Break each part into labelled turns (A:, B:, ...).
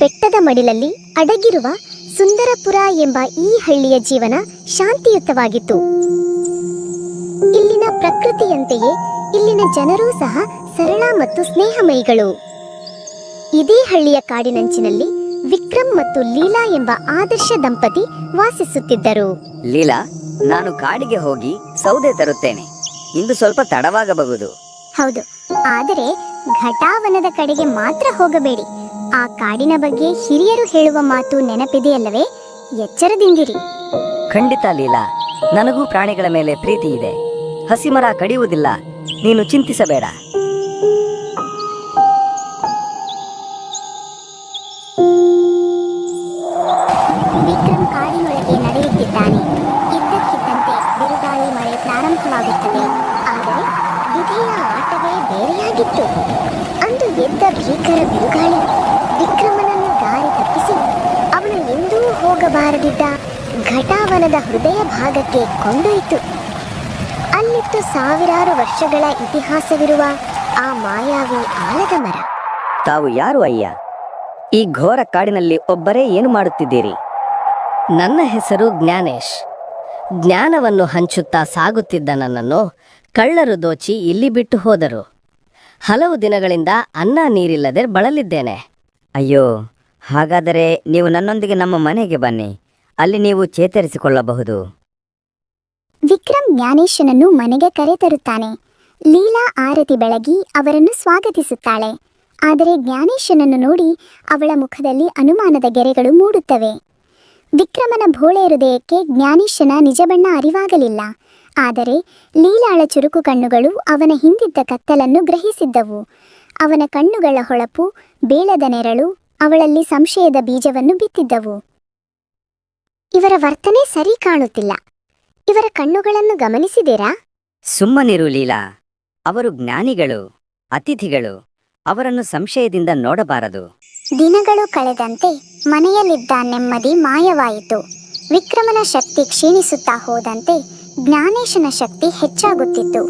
A: ಬೆಟ್ಟದ ಮಡಿಲಲ್ಲಿ ಅಡಗಿರುವ ಸುಂದರಪುರ ಎಂಬ ಈ ಹಳ್ಳಿಯ ಜೀವನ ಶಾಂತಿಯುತವಾಗಿತ್ತು. ಇಲ್ಲಿನ ಪ್ರಕೃತಿಯಂತೆಯೇ ಇಲ್ಲಿನ ಜನರೂ ಸಹ ಸರಳ ಮತ್ತು ಸ್ನೇಹಮಯಿಗಳು. ಇದೇ ಹಳ್ಳಿಯ ಕಾಡಿನಂಚಿನಲ್ಲಿ ವಿಕ್ರಮ್ ಮತ್ತು ಲೀಲಾ ಎಂಬ ಆದರ್ಶ ದಂಪತಿ ವಾಸಿಸುತ್ತಿದ್ದರು.
B: ಲೀಲಾ ನಾನು ಕಾಡಿಗೆ ಹೋಗಿ ಸೌದೆ ತರುತ್ತೇನೆ. ಇಂದು ಸ್ವಲ್ಪ ತಡವಾಗಬಹುದು.
A: ಹೌದು ಆದರೆ ಘಟಾವನದ ಕಡೆಗೆ ಮಾತ್ರ ಹೋಗಬೇಡಿ. ಆ ಕಾಡಿನ ಬಗ್ಗೆ ಹಿರಿಯರು ಹೇಳುವ ಮಾತು ನೆನಪಿದೆಯಲ್ಲವೇ? ಎಚ್ಚರದಿಂದಿರಿ.
B: ಖಂಡಿತ ಲೀಲಾ. ನನಗೂ ಪ್ರಾಣಿಗಳ ಮೇಲೆ ಪ್ರೀತಿ ಇದೆ. ಹಸಿಮರ ಕಡಿಯುವುದಿಲ್ಲ. ನೀನು ಚಿಂತಿಸಬೇಡ.
A: ವಿಕ್ರಮ್ ಕಾಡಿನೊಳಗೆ ನಡೆಯುತ್ತಿದ್ದಾನೆ. ಇದ್ದಕ್ಕಿದ್ದಂತೆ ಬಿರುಗಾಳಿ ಮಳೆ ಪ್ರಾರಂಭವಾಗುತ್ತದೆ. ಆದರೆ ವಿಧಿಯ ಆಟವೇ ಬೇರೆಯಾಗಿತ್ತು. ಅಂದು ಎದ್ದ ಭೀಕರ ಬಿರುಗಾಳಿ ವಿಕ್ರಮನನ್ನು ದಾರಿ ತಪ್ಪಿಸಿ ಅವನು ಎಂದೂ ಹೋಗಬಾರದಿದ್ದ ಘಟಾವನದ ಹೃದಯ ಭಾಗಕ್ಕೆ ಕೊಂಡೊಯ್ತು. ಅಲ್ಲಿತ್ತು ಸಾವಿರಾರು ವರ್ಷಗಳ ಇತಿಹಾಸವಿರುವ ಆ ಮಾಯಾವಿ ಆಲದ ಮರ
B: ತಾವು ಯಾರು ಅಯ್ಯ? ಈ ಘೋರ ಕಾಡಿನಲ್ಲಿ ಒಬ್ಬರೇ ಏನು ಮಾಡುತ್ತಿದ್ದೀರಿ?
C: ನನ್ನ ಹೆಸರು ಜ್ಞಾನೇಶ್. ಜ್ಞಾನವನ್ನು ಹಂಚುತ್ತಾ ಸಾಗುತ್ತಿದ್ದ ನನ್ನನ್ನು ಕಳ್ಳರು ದೋಚಿ ಇಲ್ಲಿ ಬಿಟ್ಟು ಹೋದರು. ಹಲವು ದಿನಗಳಿಂದ ಅನ್ನ ನೀರಿಲ್ಲದೆ ಬಳಲಿದ್ದೇನೆ.
B: ಅಯ್ಯೋ ಹಾಗಾದರೆ ನೀವು ನನ್ನೊಂದಿಗೆ ನಮ್ಮ ಮನೆಗೆ ಬನ್ನಿ. ಅಲ್ಲಿ ನೀವು ಚೇತರಿಸಿಕೊಳ್ಳಬಹುದು.
A: ವಿಕ್ರಮ್ ಜ್ಞಾನೇಶನನ್ನು ಮನೆಗೆ ಕರೆತರುತ್ತಾನೆ. ಲೀಲಾ ಆರತಿ ಬೆಳಗಿ ಅವರನ್ನು ಸ್ವಾಗತಿಸುತ್ತಾಳೆ. ಆದರೆ ಜ್ಞಾನೇಶನನ್ನು ನೋಡಿ ಅವಳ ಮುಖದಲ್ಲಿ ಅನುಮಾನದ ಗೆರೆಗಳು ಮೂಡುತ್ತವೆ. ವಿಕ್ರಮನ ಭೋಳೆ ಹೃದಯಕ್ಕೆ ಜ್ಞಾನೇಶನ ನಿಜಬಣ್ಣ ಅರಿವಾಗಲಿಲ್ಲ. ಆದರೆ ಲೀಲಾಳ ಚುರುಕು ಕಣ್ಣುಗಳು ಅವನ ಹಿಂದಿದ್ದ ಕತ್ತಲನ್ನು ಗ್ರಹಿಸಿದ್ದವು. ಅವನ ಕಣ್ಣುಗಳ ಹೊಳಪು, ಬೇಳದ ನೆರಳು ಅವಳಲ್ಲಿ ಸಂಶಯದ ಬೀಜವನ್ನು ಬಿತ್ತಿದ್ದವು. ಇವರ ವರ್ತನೆ ಸರಿ ಕಾಣುತ್ತಿಲ್ಲ. ಇವರ ಕಣ್ಣುಗಳನ್ನು ಗಮನಿಸಿದೀರಾ?
B: ಸುಮ್ಮನಿರು ಲೀಲಾ. ಅವರು ಜ್ಞಾನಿಗಳು ಅತಿಥಿಗಳು. ಅವರನ್ನು ಸಂಶಯದಿಂದ ನೋಡಬಾರದು.
A: ದಿನಗಳು ಕಳೆದಂತೆ ಮನೆಯಲ್ಲಿದ್ದ ನೆಮ್ಮದಿ ಮಾಯವಾಯಿತು. ವಿಕ್ರಮನ ಶಕ್ತಿ ಕ್ಷೀಣಿಸುತ್ತಾ ಹೋದಂತೆ ಜ್ಞಾನೇಶನ ಶಕ್ತಿ ಹೆಚ್ಚಾಗುತ್ತಿತ್ತು.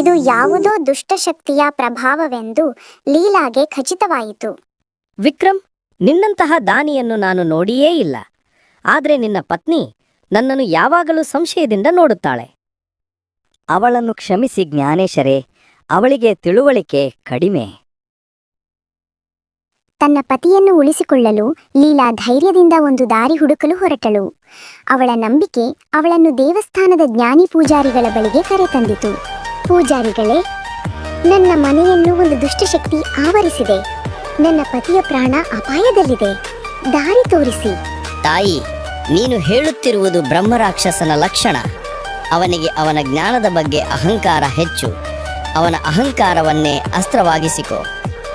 A: ಇದು ಯಾವುದೋ ದುಷ್ಟಶಕ್ತಿಯ ಪ್ರಭಾವವೆಂದು ಲೀಲಾಗೆ ಖಚಿತವಾಯಿತು.
C: ವಿಕ್ರಮ್ ನಿನ್ನಂತಹ ದಾನಿಯನ್ನು ನಾನು ನೋಡಿಯೇ ಇಲ್ಲ. ಆದರೆ ನಿನ್ನ ಪತ್ನಿ ನನ್ನನ್ನು ಯಾವಾಗಲೂ ಸಂಶಯದಿಂದ ನೋಡುತ್ತಾಳೆ.
B: ಅವಳನ್ನು ಕ್ಷಮಿಸಿ ಜ್ಞಾನೇಶರೇ, ಅವಳಿಗೆ ತಿಳುವಳಿಕೆ ಕಡಿಮೆ.
A: ತನ್ನ ಪತಿಯನ್ನು ಉಳಿಸಿಕೊಳ್ಳಲು ಲೀಲಾ ಧೈರ್ಯದಿಂದ ಒಂದು ದಾರಿ ಹುಡುಕಲು ಹೊರಟಳು. ಅವಳ ನಂಬಿಕೆ ಅವಳನ್ನು ದೇವಸ್ಥಾನದ ಜ್ಞಾನಿ ಪೂಜಾರಿಗಳ ಬಳಿಗೆ ಕರೆತಂದಿತು. ಪೂಜಾರಿಗಳೇ, ನನ್ನ ಮನೆಯನ್ನು ಒಂದು ದುಷ್ಟಶಕ್ತಿ ಆವರಿಸಿದೆ. ನನ್ನ ಪತಿಯ ಪ್ರಾಣ ಅಪಾಯದಲ್ಲಿದೆ. ದಾರಿ ತೋರಿಸಿ.
C: ತಾಯಿ ನೀನು ಹೇಳುತ್ತಿರುವುದು ಬ್ರಹ್ಮರಾಕ್ಷಸನ ಲಕ್ಷಣ. ಅವನಿಗೆ ಅವನ ಜ್ಞಾನದ ಬಗ್ಗೆ ಅಹಂಕಾರ ಹೆಚ್ಚು. ಅವನ ಅಹಂಕಾರವನ್ನೇ ಅಸ್ತ್ರವಾಗಿಸಿಕೊ.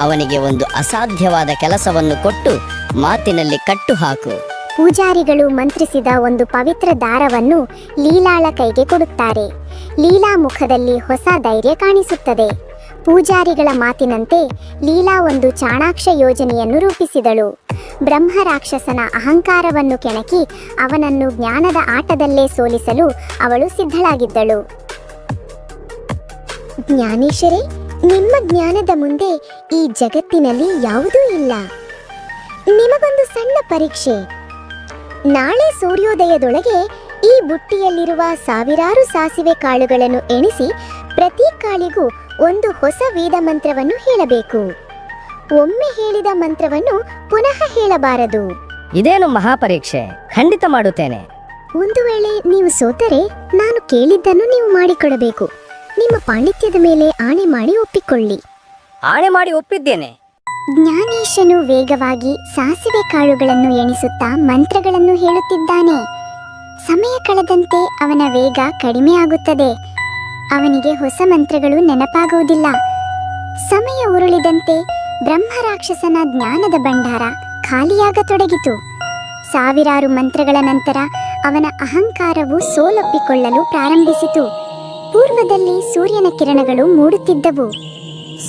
C: ಅವನಿಗೆ ಒಂದು ಅಸಾಧ್ಯವಾದ ಕೆಲಸವನ್ನು ಕೊಟ್ಟು ಮಾತಿನಲ್ಲಿ ಕಟ್ಟು ಹಾಕು
A: ಪೂಜಾರಿಗಳು ಮಂತ್ರಿಸಿದ ಒಂದು ಪವಿತ್ರ ದಾರವನ್ನು ಲೀಲಾಳ ಕೈಗೆ ಕೊಡುತ್ತಾರೆ. ಲೀಲಾ ಮುಖದಲ್ಲಿ ಹೊಸ ಧೈರ್ಯ ಕಾಣಿಸುತ್ತದೆ. ಪೂಜಾರಿಗಳ ಮಾತಿನಂತೆ ಲೀಲಾ ಒಂದು ಚಾಣಾಕ್ಷ ಯೋಜನೆಯನ್ನು ರೂಪಿಸಿದಳು. ಬ್ರಹ್ಮ ರಾಕ್ಷಸನ ಅಹಂಕಾರವನ್ನು ಕೆಣಕಿ ಅವನನ್ನು ಜ್ಞಾನದ ಆಟದಲ್ಲೇ ಸೋಲಿಸಲು ಅವಳು ಸಿದ್ಧಳಾಗಿದ್ದಳು. ಜ್ಞಾನೇಶ್ವರೇ, ನಿಮ್ಮ ಜ್ಞಾನದ ಮುಂದೆ ಈ ಜಗತ್ತಿನಲ್ಲಿ ಯಾವುದೂ ಇಲ್ಲ. ನಿಮಗೊಂದು ಸಣ್ಣ ಪರೀಕ್ಷೆ. ನಾಳೆ ಸೂರ್ಯೋದಯದೊಳಗೆ ಈ ಬುಟ್ಟಿಯಲ್ಲಿರುವ ಸಾವಿರಾರು ಸಾಸಿವೆ ಕಾಳುಗಳನ್ನು ಎಣಿಸಿ ಪ್ರತಿ ಕಾಳಿಗೂ ಒಂದು ಹೊಸ ವೇದ ಮಂತ್ರವನ್ನು ಹೇಳಬೇಕು. ಒಮ್ಮೆ ಹೇಳಿದ ಮಂತ್ರವನ್ನು ಪುನಃ ಹೇಳಬಾರದು.
C: ಇದೇನು ಮಹಾಪರೀಕ್ಷೆ? ಖಂಡಿತ ಮಾಡುತ್ತೇನೆ.
A: ಒಂದು ವೇಳೆ ನೀವು ಸೋತರೆ ನಾನು ಕೇಳಿದ್ದನ್ನು ನೀವು ಮಾಡಿಕೊಡಬೇಕು ನಿಮ್ಮ ಪಾಂಡಿತ್ಯದ ಮೇಲೆ ಆಣೆ ಮಾಡಿ ಒಪ್ಪಿಕೊಳ್ಳಿ.
C: ಆಣೆ ಮಾಡಿ ಒಪ್ಪಿದ್ದೇನೆ.
A: ಜ್ಞಾನೇಶನು ವೇಗವಾಗಿ ಸಾಸಿವೆ ಕಾಳುಗಳನ್ನು ಎಣಿಸುತ್ತಾ ಮಂತ್ರಗಳನ್ನು ಹೇಳುತ್ತಿದ್ದಾನೆ. ಸಮಯ ಕಳೆದಂತೆ ಅವನ ವೇಗ ಕಡಿಮೆಯಾಗುತ್ತದೆ. ಅವನಿಗೆ ಹೊಸ ಮಂತ್ರಗಳು ನೆನಪಾಗುವುದಿಲ್ಲ. ಸಮಯ ಉರುಳಿದಂತೆ ಬ್ರಹ್ಮರಾಕ್ಷಸನ ಜ್ಞಾನದ ಭಂಡಾರ ಖಾಲಿಯಾಗತೊಡಗಿತು ಸಾವಿರಾರು ಮಂತ್ರಗಳ ನಂತರ ಅವನ ಅಹಂಕಾರವು ಸೋಲೊಪ್ಪಿಕೊಳ್ಳಲು ಪ್ರಾರಂಭಿಸಿತು. ಪೂರ್ವದಲ್ಲಿ ಸೂರ್ಯನ ಕಿರಣಗಳು ಮೂಡುತ್ತಿದ್ದವು.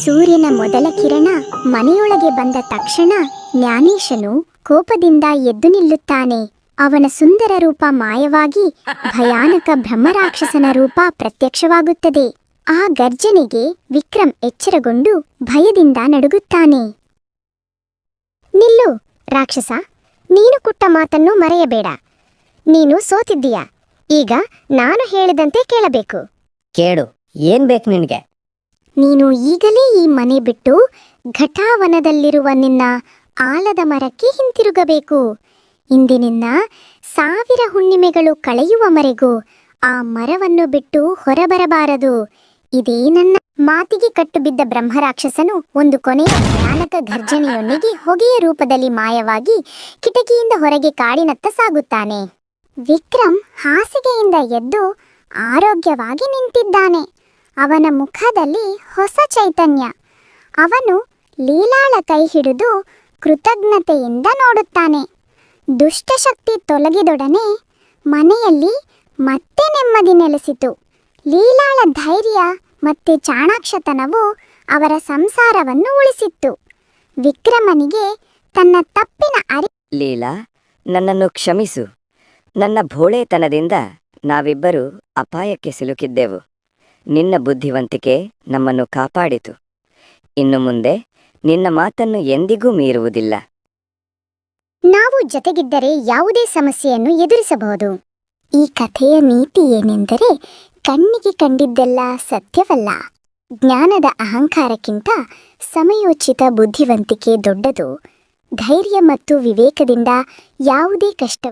A: ಸೂರ್ಯನ ಮೊದಲ ಕಿರಣ ಮನೆಯೊಳಗೆ ಬಂದ ತಕ್ಷಣ ಜ್ಞಾನೇಶನು ಕೋಪದಿಂದ ಎದ್ದು ನಿಲ್ಲುತ್ತಾನೆ. ಅವನ ಸುಂದರ ರೂಪ ಮಾಯವಾಗಿ ಭಯಾನಕ ಬ್ರಹ್ಮರಾಕ್ಷಸನ ರೂಪ ಪ್ರತ್ಯಕ್ಷವಾಗುತ್ತದೆ. ಆ ಗರ್ಜನೆಗೆ ವಿಕ್ರಮ್ ಎಚ್ಚರಗೊಂಡು ಭಯದಿಂದ ನಡುಗುತ್ತಾನೆ. ನಿಲ್ಲು ರಾಕ್ಷಸ ನೀನು ಕೊಟ್ಟ ಮಾತನ್ನು ಮರೆಯಬೇಡ. ನೀನು ಸೋತಿದ್ದೀಯ. ಈಗ ನಾನು ಹೇಳಿದಂತೆ ಕೇಳಬೇಕು.
C: ಕೇಳು ಏನ್ ಬೇಕು ನಿನಗೆ?
A: ನೀನು ಈಗಲೇ ಈ ಮನೆ ಬಿಟ್ಟು ಘಟಾವನದಲ್ಲಿರುವ ನಿನ್ನ ಆಲದ ಮರಕ್ಕೆ ಹಿಂತಿರುಗಬೇಕು. ಇಂದಿನಿಂದ ಸಾವಿರ ಹುಣ್ಣಿಮೆಗಳು ಕಳೆಯುವವರೆಗೂ ಆ ಮರವನ್ನು ಬಿಟ್ಟು ಹೊರಬರಬಾರದು. ಇದೇ ನನ್ನ ಮಾತಿಗೆ ಕಟ್ಟು ಬಿದ್ದ ಬ್ರಹ್ಮರಾಕ್ಷಸನು ಒಂದು ಕೊನೆಯ ಭಯಾನಕ ಘರ್ಜನೆಯೊಂದಿಗೆ ಹೊಗೆಯ ರೂಪದಲ್ಲಿ ಮಾಯವಾಗಿ ಕಿಟಕಿಯಿಂದ ಹೊರಗೆ ಕಾಡಿನತ್ತ ಸಾಗುತ್ತಾನೆ. ವಿಕ್ರಮ್ ಹಾಸಿಗೆಯಿಂದ ಎದ್ದು ಆರೋಗ್ಯವಾಗಿ ನಿಂತಿದ್ದಾನೆ. ಅವನ ಮುಖದಲ್ಲಿ ಹೊಸ ಚೈತನ್ಯ. ಅವನು ಲೀಲಾಳ ಕೈ ಹಿಡಿದು ಕೃತಜ್ಞತೆಯಿಂದ ನೋಡುತ್ತಾನೆ. ದುಷ್ಟಶಕ್ತಿ ತೊಲಗಿದೊಡನೆ ಮನೆಯಲ್ಲಿ ಮತ್ತೆ ನೆಮ್ಮದಿ ನೆಲೆಸಿತು. ಲೀಲಾಳ ಧೈರ್ಯ ಮತ್ತೆ ಚಾಣಾಕ್ಷತನವು ಅವರ ಸಂಸಾರವನ್ನು ಉಳಿಸಿತ್ತು. ವಿಕ್ರಮನಿಗೆ ತನ್ನ ತಪ್ಪಿನ ಅರಿ
B: ಲೀಲಾ, ನನ್ನನ್ನು ಕ್ಷಮಿಸು. ನನ್ನ ಭೋಳೆತನದಿಂದ ನಾವಿಬ್ಬರು ಅಪಾಯಕ್ಕೆ ಸಿಲುಕಿದ್ದೆವು. ನಿನ್ನ ಬುದ್ಧಿವಂತಿಕೆ ನಮ್ಮನ್ನು ಕಾಪಾಡಿತು. ಇನ್ನು ಮುಂದೆ ನಿನ್ನ ಮಾತನ್ನು ಎಂದಿಗೂ ಮೀರುವುದಿಲ್ಲ.
A: ನಾವು ಜೊತೆಗಿದ್ದರೆ ಯಾವುದೇ ಸಮಸ್ಯೆಯನ್ನು ಎದುರಿಸಬಹುದು. ಈ ಕಥೆಯ ನೀತಿ ಏನೆಂದರೆ ಕಣ್ಣಿಗೆ ಕಂಡಿದ್ದೆಲ್ಲ ಸತ್ಯವಲ್ಲ. ಜ್ಞಾನದ ಅಹಂಕಾರಕ್ಕಿಂತ ಸಮಯೋಚಿತ ಬುದ್ಧಿವಂತಿಕೆ ದೊಡ್ಡದು. ಧೈರ್ಯ ಮತ್ತು ವಿವೇಕದಿಂದ ಯಾವುದೇ ಕಷ್ಟ